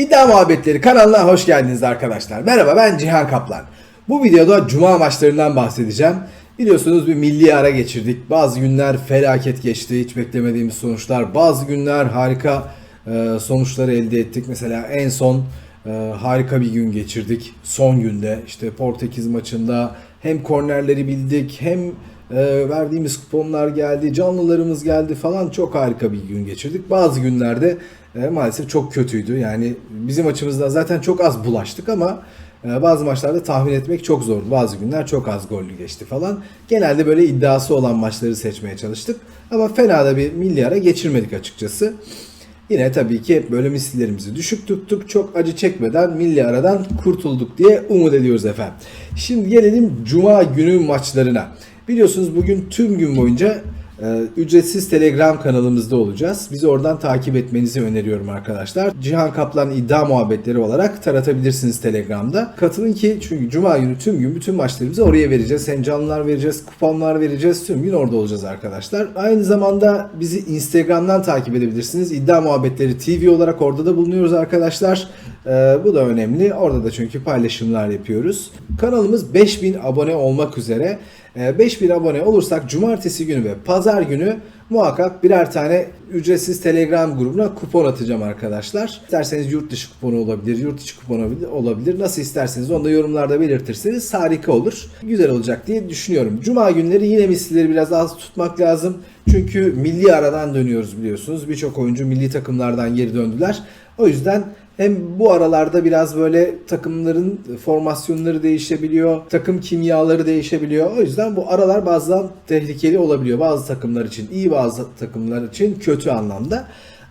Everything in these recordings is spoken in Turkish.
İddia Muhabbetleri kanalına hoş geldiniz arkadaşlar. Merhaba ben Cihan Kaplan. Bu videoda cuma maçlarından bahsedeceğim. Biliyorsunuz bir milli ara geçirdik. Bazı günler felaket geçti. Hiç beklemediğimiz sonuçlar. Bazı günler harika e, sonuçları elde ettik. Mesela en son e, harika bir gün geçirdik. Son günde işte Portekiz maçında hem kornerleri bildik hem e, verdiğimiz kuponlar geldi, canlılarımız geldi falan çok harika bir gün geçirdik. Bazı günlerde e, maalesef çok kötüydü. Yani bizim açımızdan zaten çok az bulaştık ama e, bazı maçlarda tahmin etmek çok zordu. Bazı günler çok az gollü geçti falan. Genelde böyle iddiası olan maçları seçmeye çalıştık. Ama fena da bir milli ara geçirmedik açıkçası. Yine tabii ki böyle misillerimizi düşük tuttuk. Çok acı çekmeden milli aradan kurtulduk diye umut ediyoruz efendim. Şimdi gelelim Cuma günü maçlarına. Biliyorsunuz bugün tüm gün boyunca e, ücretsiz Telegram kanalımızda olacağız. Bizi oradan takip etmenizi öneriyorum arkadaşlar. Cihan Kaplan iddia muhabbetleri olarak taratabilirsiniz Telegram'da. Katılın ki çünkü Cuma günü tüm gün bütün maçlarımızı oraya vereceğiz. Hem canlılar vereceğiz, kuponlar vereceğiz. Tüm gün orada olacağız arkadaşlar. Aynı zamanda bizi Instagram'dan takip edebilirsiniz. İddia muhabbetleri TV olarak orada da bulunuyoruz arkadaşlar. E, bu da önemli. Orada da çünkü paylaşımlar yapıyoruz. Kanalımız 5000 abone olmak üzere. E, 5000 abone olursak cumartesi günü ve pazar günü muhakkak birer tane ücretsiz Telegram grubuna kupon atacağım arkadaşlar. İsterseniz yurt dışı kuponu olabilir, yurt içi kuponu olabilir. Nasıl isterseniz onu da yorumlarda belirtirseniz harika olur. Güzel olacak diye düşünüyorum. Cuma günleri yine misilleri biraz az tutmak lazım. Çünkü milli aradan dönüyoruz biliyorsunuz. Birçok oyuncu milli takımlardan geri döndüler. O yüzden hem bu aralarda biraz böyle takımların formasyonları değişebiliyor, takım kimyaları değişebiliyor. O yüzden bu aralar bazen tehlikeli olabiliyor. Bazı takımlar için iyi, bazı takımlar için kötü anlamda.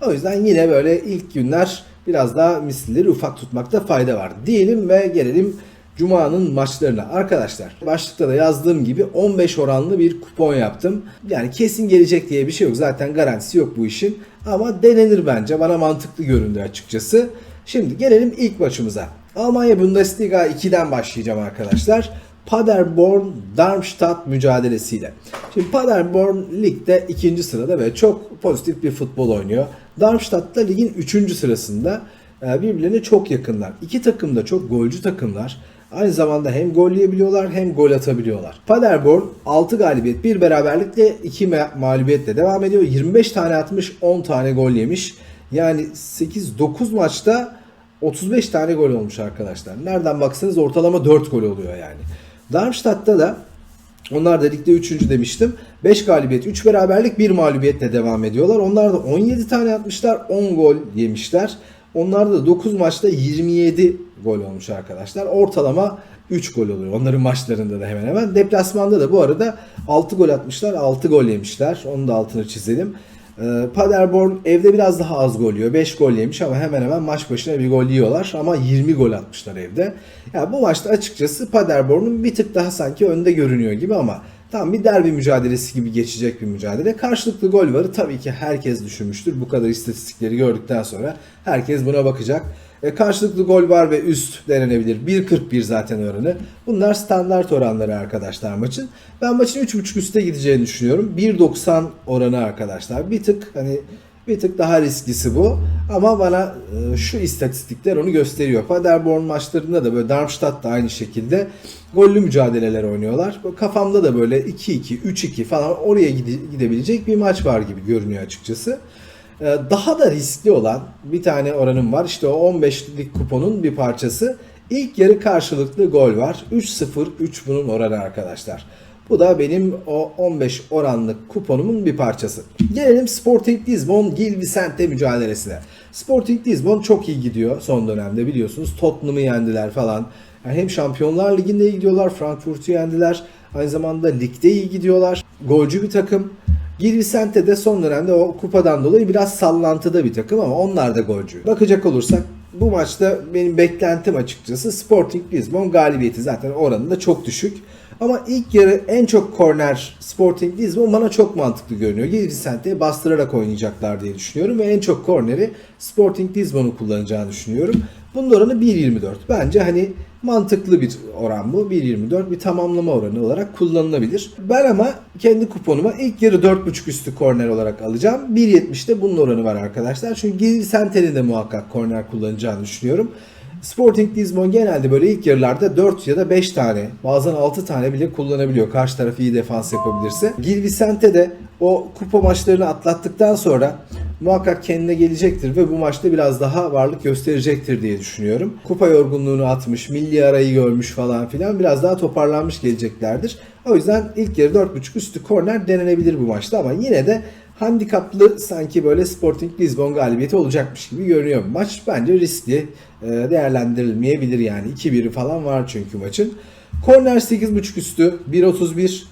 O yüzden yine böyle ilk günler biraz daha misilleri ufak tutmakta fayda var. Diyelim ve gelelim Cuma'nın maçlarına. Arkadaşlar başlıkta da yazdığım gibi 15 oranlı bir kupon yaptım. Yani kesin gelecek diye bir şey yok. Zaten garantisi yok bu işin. Ama denenir bence. Bana mantıklı göründü açıkçası. Şimdi gelelim ilk maçımıza. Almanya Bundesliga 2'den başlayacağım arkadaşlar. Paderborn Darmstadt mücadelesiyle. Şimdi Paderborn ligde ikinci sırada ve çok pozitif bir futbol oynuyor. Darmstadt da ligin üçüncü sırasında Ee, birbirlerine çok yakınlar. İki takım da çok golcü takımlar. Aynı zamanda hem gol yiyebiliyorlar hem gol atabiliyorlar. Paderborn 6 galibiyet, 1 beraberlikle 2 mağlubiyetle devam ediyor. 25 tane atmış, 10 tane gol yemiş. Yani 8-9 maçta 35 tane gol olmuş arkadaşlar. Nereden baksanız ortalama 4 gol oluyor yani. Darmstadt'ta da onlar da ligde 3. demiştim. 5 galibiyet, 3 beraberlik, 1 mağlubiyetle devam ediyorlar. Onlar da 17 tane atmışlar, 10 gol yemişler. Onlar da 9 maçta 27 gol olmuş arkadaşlar. Ortalama 3 gol oluyor. Onların maçlarında da hemen hemen. Deplasmanda da bu arada 6 gol atmışlar, 6 gol yemişler. Onun da altını çizelim. Ee, Paderborn evde biraz daha az gol yiyor. 5 gol yemiş ama hemen hemen maç başına bir gol yiyorlar. Ama 20 gol atmışlar evde. Yani bu maçta açıkçası Paderborn'un bir tık daha sanki önde görünüyor gibi ama tam bir derbi mücadelesi gibi geçecek bir mücadele. Karşılıklı gol varı tabii ki herkes düşünmüştür. Bu kadar istatistikleri gördükten sonra herkes buna bakacak. E, karşılıklı gol var ve üst denenebilir. 1.41 zaten oranı. Bunlar standart oranları arkadaşlar maçın. Ben maçın 3.5 üste gideceğini düşünüyorum. 1.90 oranı arkadaşlar. Bir tık hani bir tık daha risklisi bu. Ama bana e, şu istatistikler onu gösteriyor. Paderborn maçlarında da böyle Darmstadt da aynı şekilde gollü mücadeleler oynuyorlar. Kafamda da böyle 2-2, 3-2 falan oraya gide- gidebilecek bir maç var gibi görünüyor açıkçası. Ee, Daha da riskli olan bir tane oranım var. İşte o 15'lik kuponun bir parçası. İlk yarı karşılıklı gol var. 3-0-3 bunun oranı arkadaşlar. Bu da benim o 15 oranlık kuponumun bir parçası. Gelelim Sporting Lisbon Gil Vicente mücadelesine. Sporting Lisbon çok iyi gidiyor son dönemde biliyorsunuz. Tottenham'ı yendiler falan. Yani hem Şampiyonlar Ligi'nde iyi gidiyorlar. Frankfurt'u yendiler. Aynı zamanda ligde iyi gidiyorlar. Golcü bir takım. Gil Vicente de son dönemde o kupadan dolayı biraz sallantıda bir takım ama onlar da golcü. Bakacak olursak bu maçta benim beklentim açıkçası Sporting Lisbon galibiyeti zaten oranı da çok düşük. Ama ilk yarı en çok korner Sporting Lisbon bana çok mantıklı görünüyor. Gil Vicente'ye bastırarak oynayacaklar diye düşünüyorum ve en çok korneri Sporting Lisbon'u kullanacağını düşünüyorum. Bunun oranı 1.24. Bence hani mantıklı bir oran bu. 1.24 bir tamamlama oranı olarak kullanılabilir. Ben ama kendi kuponuma ilk yarı 4.5 üstü korner olarak alacağım. 1.70'de bunun oranı var arkadaşlar. Çünkü Gil Vicente'nin de muhakkak korner kullanacağını düşünüyorum. Sporting Lisbon genelde böyle ilk yarılarda 4 ya da 5 tane bazen 6 tane bile kullanabiliyor. Karşı taraf iyi defans yapabilirse. Gil Vicente de o kupa maçlarını atlattıktan sonra muhakkak kendine gelecektir ve bu maçta biraz daha varlık gösterecektir diye düşünüyorum. Kupa yorgunluğunu atmış, milli arayı görmüş falan filan biraz daha toparlanmış geleceklerdir. O yüzden ilk yarı 4.5 üstü korner denenebilir bu maçta ama yine de handikaplı sanki böyle Sporting Lisbon galibiyeti olacakmış gibi görünüyor. Maç bence riskli e, değerlendirilmeyebilir yani. 2-1 falan var çünkü maçın. Korner 8.5 üstü 1.31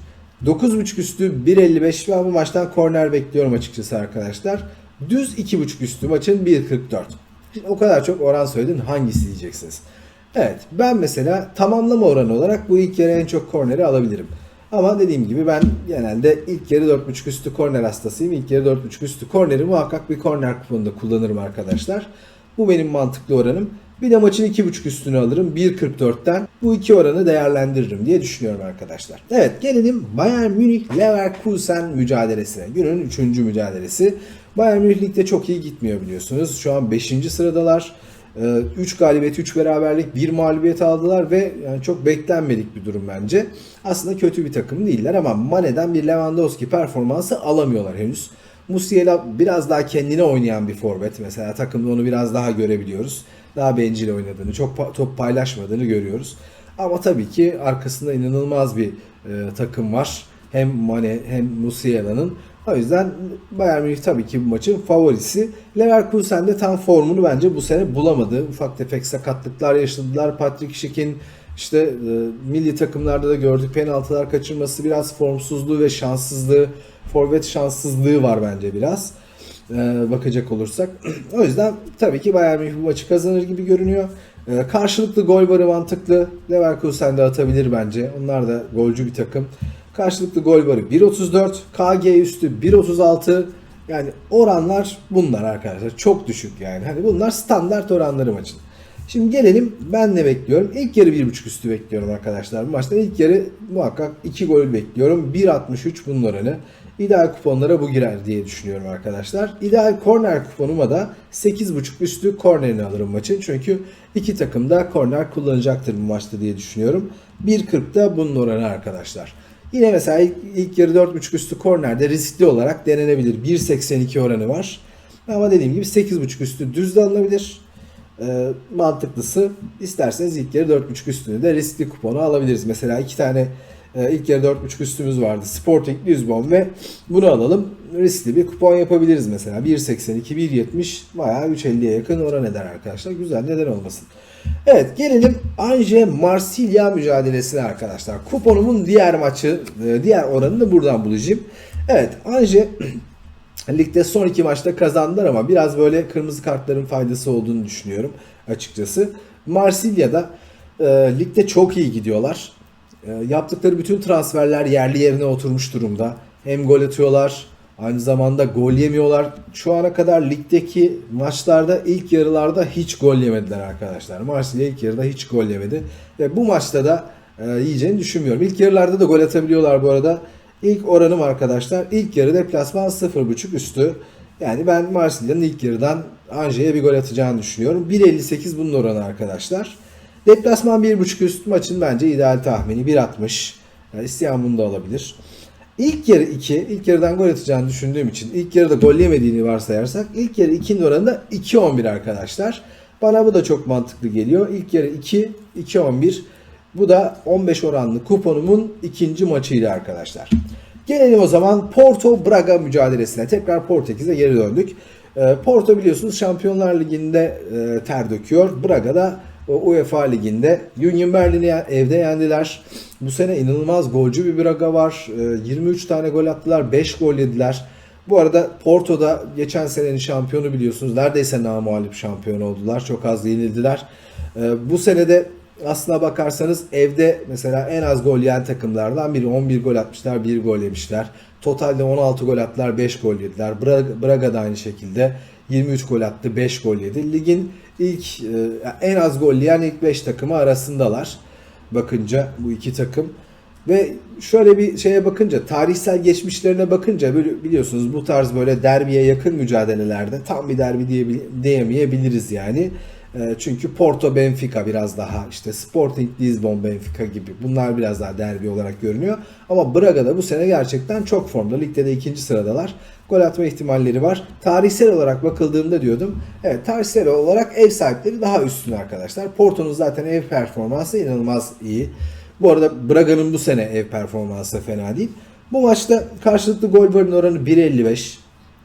9.5 üstü 1.55 ben bu maçtan korner bekliyorum açıkçası arkadaşlar. Düz 2.5 üstü maçın 1.44. Şimdi o kadar çok oran söyledin hangisi diyeceksiniz. Evet ben mesela tamamlama oranı olarak bu ilk yarı en çok korneri alabilirim. Ama dediğim gibi ben genelde ilk yarı 4.5 üstü korner hastasıyım. İlk yarı 4.5 üstü korneri muhakkak bir korner kuponunda kullanırım arkadaşlar. Bu benim mantıklı oranım. Bir de maçın 2.5 üstünü alırım 1.44'ten. Bu iki oranı değerlendiririm diye düşünüyorum arkadaşlar. Evet gelelim Bayern Münih Leverkusen mücadelesine. Günün 3. mücadelesi. Bayern Münih ligde çok iyi gitmiyor biliyorsunuz. Şu an 5. sıradalar. 3 galibiyet, 3 beraberlik, 1 mağlubiyet aldılar ve yani çok beklenmedik bir durum bence. Aslında kötü bir takım değiller ama Mane'den bir Lewandowski performansı alamıyorlar henüz. Musiala biraz daha kendine oynayan bir forvet. Mesela takımda onu biraz daha görebiliyoruz. Daha bencil oynadığını, çok top paylaşmadığını görüyoruz. Ama tabii ki arkasında inanılmaz bir e, takım var. Hem Mane hem Musiala'nın. O yüzden Bayern Münih tabii ki bu maçın favorisi. Leverkusen de tam formunu bence bu sene bulamadı. Ufak tefek sakatlıklar yaşadılar. Patrick Schick'in işte e, milli takımlarda da gördük penaltılar kaçırması biraz formsuzluğu ve şanssızlığı, forvet şanssızlığı var bence biraz. E, bakacak olursak. o yüzden tabii ki Bayern Münih bu maçı kazanır gibi görünüyor. E, karşılıklı gol barı mantıklı. Leverkusen de atabilir bence. Onlar da golcü bir takım. Karşılıklı gol barı 1.34, KG üstü 1.36. Yani oranlar bunlar arkadaşlar. Çok düşük yani. Hani bunlar standart oranları maçın. Şimdi gelelim ben ne bekliyorum? İlk yarı 1.5 üstü bekliyorum arkadaşlar. Bu maçta ilk yarı muhakkak 2 gol bekliyorum. 1.63 bunun oranı. İdeal kuponlara bu girer diye düşünüyorum arkadaşlar. İdeal korner kuponuma da 8.5 üstü kornerini alırım maçın. Çünkü iki takım da korner kullanacaktır bu maçta diye düşünüyorum. 1.40 da bunun oranı arkadaşlar. Yine mesela ilk, ilk yarı 4.5 üstü kornerde riskli olarak denenebilir. 1.82 oranı var. Ama dediğim gibi 8.5 üstü düz de alınabilir. E, mantıklısı isterseniz ilk yarı 4.5 üstünü de riskli kuponu alabiliriz. Mesela iki tane ilk yarı 4.5 üstümüz vardı. Sporting Lisbon ve bunu alalım. Riskli bir kupon yapabiliriz mesela. 1.82, 1.70 bayağı 3.50'ye yakın oran eder arkadaşlar. Güzel neden olmasın. Evet gelelim Anje Marsilya mücadelesine arkadaşlar. Kuponumun diğer maçı, e, diğer oranını buradan bulacağım. Evet Anje ligde son iki maçta kazandılar ama biraz böyle kırmızı kartların faydası olduğunu düşünüyorum açıkçası. Marsilya'da e, ligde çok iyi gidiyorlar. E, yaptıkları bütün transferler yerli yerine oturmuş durumda. Hem gol atıyorlar Aynı zamanda gol yemiyorlar. Şu ana kadar ligdeki maçlarda ilk yarılarda hiç gol yemediler arkadaşlar. Marsilya ilk yarıda hiç gol yemedi. Ve bu maçta da e, yiyeceğini düşünmüyorum. İlk yarılarda da gol atabiliyorlar bu arada. İlk oranım arkadaşlar. İlk yarı deplasman 0.5 üstü. Yani ben Marsilya'nın ilk yarıdan Anje'ye bir gol atacağını düşünüyorum. 1.58 bunun oranı arkadaşlar. Deplasman 1.5 üst maçın bence ideal tahmini 1.60. Yani isteyen bunu da alabilir. İlk yarı 2, ilk yarıdan gol atacağını düşündüğüm için ilk yarıda gol yemediğini varsayarsak ilk yarı 2'nin oranı da 2-11 arkadaşlar. Bana bu da çok mantıklı geliyor. İlk yarı 2, 2-11. Bu da 15 oranlı kuponumun ikinci maçıydı arkadaşlar. Gelelim o zaman Porto Braga mücadelesine. Tekrar Portekiz'e geri döndük. Ee, Porto biliyorsunuz Şampiyonlar Ligi'nde e, ter döküyor. Braga da UEFA Ligi'nde Union Berlin'i evde yendiler. Bu sene inanılmaz golcü bir Braga var. 23 ee, tane gol attılar, 5 gol yediler. Bu arada Porto'da geçen senenin şampiyonu biliyorsunuz. Neredeyse namuhalif şampiyon oldular. Çok az yenildiler. Ee, bu sene de aslına bakarsanız evde mesela en az gol yiyen takımlardan biri 11 gol atmışlar, 1 gol yemişler. Totalde 16 gol attılar, 5 gol yediler. Braga, Braga da aynı şekilde 23 gol attı, 5 gol yedi. Ligin ilk e, en az gol yiyen ilk 5 takımı arasındalar. Bakınca bu iki takım ve şöyle bir şeye bakınca tarihsel geçmişlerine bakınca biliyorsunuz bu tarz böyle derbiye yakın mücadelelerde tam bir derbi diye diyemeyebiliriz yani. E, Çünkü Porto Benfica biraz daha işte Sporting Lisbon Benfica gibi bunlar biraz daha derbi olarak görünüyor. Ama Braga'da bu sene gerçekten çok formda. Ligde de ikinci sıradalar. Gol atma ihtimalleri var. Tarihsel olarak bakıldığında diyordum. Evet tarihsel olarak ev sahipleri daha üstün arkadaşlar. Porto'nun zaten ev performansı inanılmaz iyi. Bu arada Braga'nın bu sene ev performansı fena değil. Bu maçta karşılıklı gol varın oranı 1.55.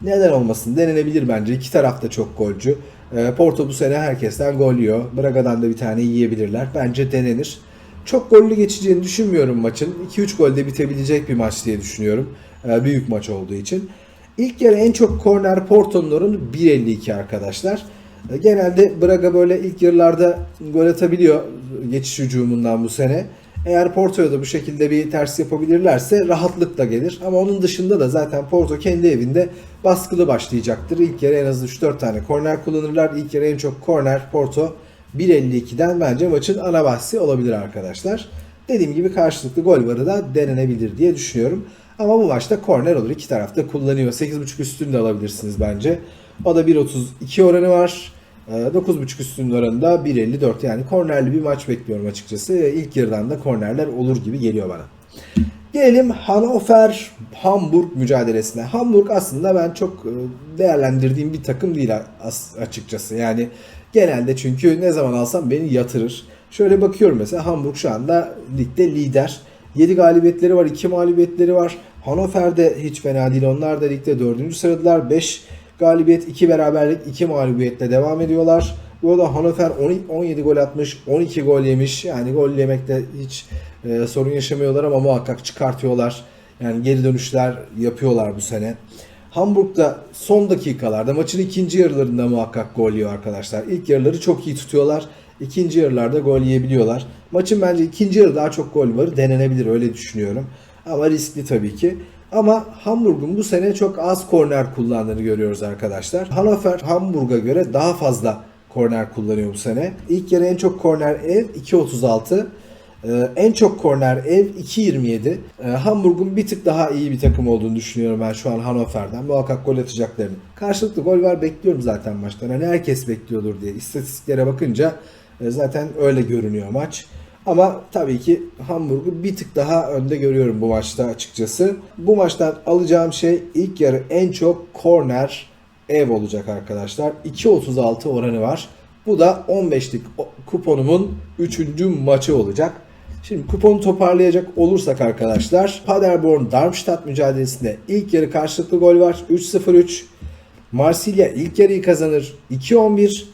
Neden olmasın? Denenebilir bence. İki taraf da çok golcü. Ee, Porto bu sene herkesten gol yiyor. Braga'dan da bir tane yiyebilirler. Bence denenir. Çok gollü geçeceğini düşünmüyorum maçın. 2-3 golde bitebilecek bir maç diye düşünüyorum. Ee, büyük maç olduğu için. İlk yarı en çok korner Porto'nun oranı 1.52 arkadaşlar. Ee, Genelde Braga böyle ilk yarılarda gol atabiliyor geçiş hücumundan bu sene. Eğer Porto'ya da bu şekilde bir ters yapabilirlerse rahatlıkla gelir. Ama onun dışında da zaten Porto kendi evinde baskılı başlayacaktır. İlk yarı en az 3-4 tane korner kullanırlar. İlk yarı en çok korner Porto 1.52'den bence maçın ana bahsi olabilir arkadaşlar. Dediğim gibi karşılıklı gol varı da denenebilir diye düşünüyorum. Ama bu maçta korner olur. İki tarafta kullanıyor. 8.5 üstünü de alabilirsiniz bence. O da 1.32 oranı var. Ee, 9.5 üstünün oranı da 1.54. Yani kornerli bir maç bekliyorum açıkçası. İlk yarıdan da kornerler olur gibi geliyor bana. Gelelim Hannover Hamburg mücadelesine. Hamburg aslında ben çok e, değerlendirdiğim bir takım değil as- açıkçası. Yani genelde çünkü ne zaman alsam beni yatırır. Şöyle bakıyorum mesela Hamburg şu anda ligde lider. 7 galibiyetleri var, 2 mağlubiyetleri var. Hannover de hiç fena değil. Onlar da ligde 4. sıradılar. 5 galibiyet, 2 beraberlik, 2 mağlubiyetle devam ediyorlar. Bu arada Hannover 17 gol atmış, 12 gol yemiş. Yani gol yemekte hiç e, sorun yaşamıyorlar ama muhakkak çıkartıyorlar. Yani geri dönüşler yapıyorlar bu sene. Hamburg'da son dakikalarda maçın ikinci yarılarında muhakkak gol yiyor arkadaşlar. İlk yarıları çok iyi tutuyorlar. İkinci yarılarda gol yiyebiliyorlar. Maçın bence ikinci yarı daha çok gol var. Denenebilir öyle düşünüyorum. Ama riskli tabii ki. Ama Hamburg'un bu sene çok az korner kullandığını görüyoruz arkadaşlar. Hannover Hamburg'a göre daha fazla korner kullanıyor bu sene. İlk yarı en çok korner ev 2.36. Ee, en çok korner ev 2.27. Ee, Hamburg'un bir tık daha iyi bir takım olduğunu düşünüyorum ben şu an Hannover'den. Muhakkak gol atacaklarını. Karşılıklı gol var bekliyorum zaten maçtan. Hani herkes bekliyordur diye. İstatistiklere bakınca e, zaten öyle görünüyor maç. Ama tabii ki Hamburg'u bir tık daha önde görüyorum bu maçta açıkçası. Bu maçtan alacağım şey ilk yarı en çok korner ev olacak arkadaşlar. 2.36 oranı var. Bu da 15'lik kuponumun 3. maçı olacak. Şimdi kuponu toparlayacak olursak arkadaşlar Paderborn Darmstadt mücadelesinde ilk yarı karşılıklı gol var 3-0-3. Marsilya ilk yarıyı kazanır 2-11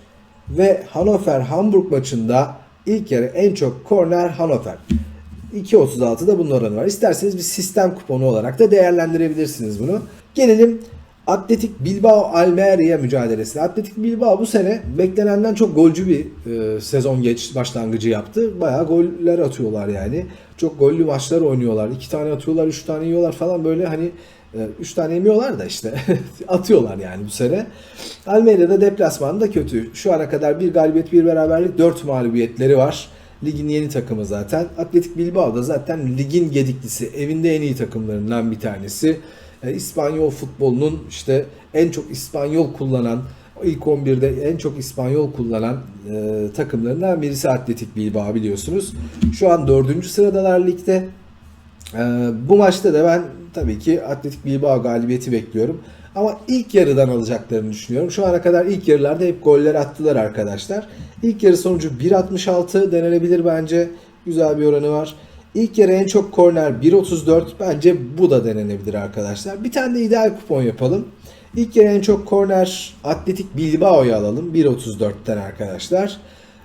ve Hannover Hamburg maçında ilk yarı en çok korner Hannover. 2.36'da bunun oranı var. İsterseniz bir sistem kuponu olarak da değerlendirebilirsiniz bunu. Gelelim Atletik Bilbao Almeria mücadelesine. Atletik Bilbao bu sene beklenenden çok golcü bir e, sezon geç başlangıcı yaptı. Bayağı goller atıyorlar yani. Çok gollü maçlar oynuyorlar. 2 tane atıyorlar, 3 tane yiyorlar falan böyle hani 3 tane yemiyorlar da işte atıyorlar yani bu sene. Almeria'da deplasmanda kötü. Şu ana kadar bir galibiyet, bir beraberlik, 4 mağlubiyetleri var. Ligin yeni takımı zaten. Atletik Bilbao da zaten ligin gediklisi, evinde en iyi takımlarından bir tanesi. E, İspanyol futbolunun işte en çok İspanyol kullanan, ilk 11'de en çok İspanyol kullanan e, takımlarından birisi Atletik Bilbao biliyorsunuz. Şu an 4. sıradalar ligde. E, bu maçta da ben tabii ki Atletik Bilbao galibiyeti bekliyorum. Ama ilk yarıdan alacaklarını düşünüyorum. Şu ana kadar ilk yarılarda hep goller attılar arkadaşlar. İlk yarı sonucu 1.66 denenebilir bence. Güzel bir oranı var. İlk yarı en çok korner 1.34. Bence bu da denenebilir arkadaşlar. Bir tane de ideal kupon yapalım. İlk yarı en çok korner Atletik Bilbao'yu alalım. 1.34'ten arkadaşlar.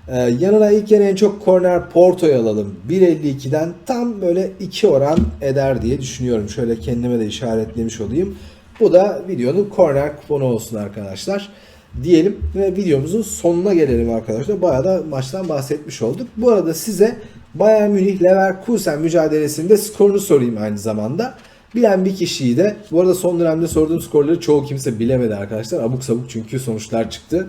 Ee, yanına ilk yarı en çok korner Porto'yu alalım. 1.52'den tam böyle 2 oran eder diye düşünüyorum. Şöyle kendime de işaretlemiş olayım. Bu da videonun korner kuponu olsun arkadaşlar. diyelim ve videomuzun sonuna gelelim arkadaşlar. Bayağı da maçtan bahsetmiş olduk. Bu arada size Bayern Münih Leverkusen mücadelesinde skorunu sorayım aynı zamanda. Bilen bir kişiyi de bu arada son dönemde sorduğum skorları çoğu kimse bilemedi arkadaşlar. Abuk sabuk çünkü sonuçlar çıktı.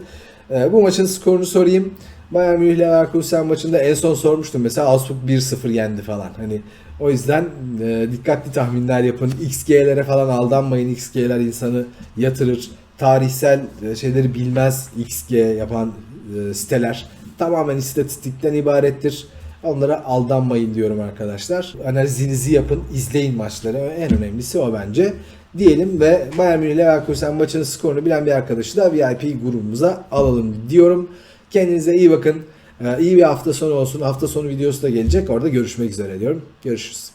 Ee, bu maçın skorunu sorayım. Bayern Münih Leverkusen maçında en son sormuştum mesela Augsburg 1-0 yendi falan. Hani o yüzden e, dikkatli tahminler yapın. XG'lere falan aldanmayın. XG'ler insanı yatırır. Tarihsel e, şeyleri bilmez XG yapan e, siteler. Tamamen istatistikten ibarettir. Onlara aldanmayın diyorum arkadaşlar. Analizinizi yapın, izleyin maçları. En önemlisi o bence. Diyelim ve Bayern Münih Leverkusen maçının skorunu bilen bir arkadaşı da VIP grubumuza alalım diyorum. Kendinize iyi bakın. Ee, iyi bir hafta sonu olsun. Hafta sonu videosu da gelecek. Orada görüşmek üzere diyorum. Görüşürüz.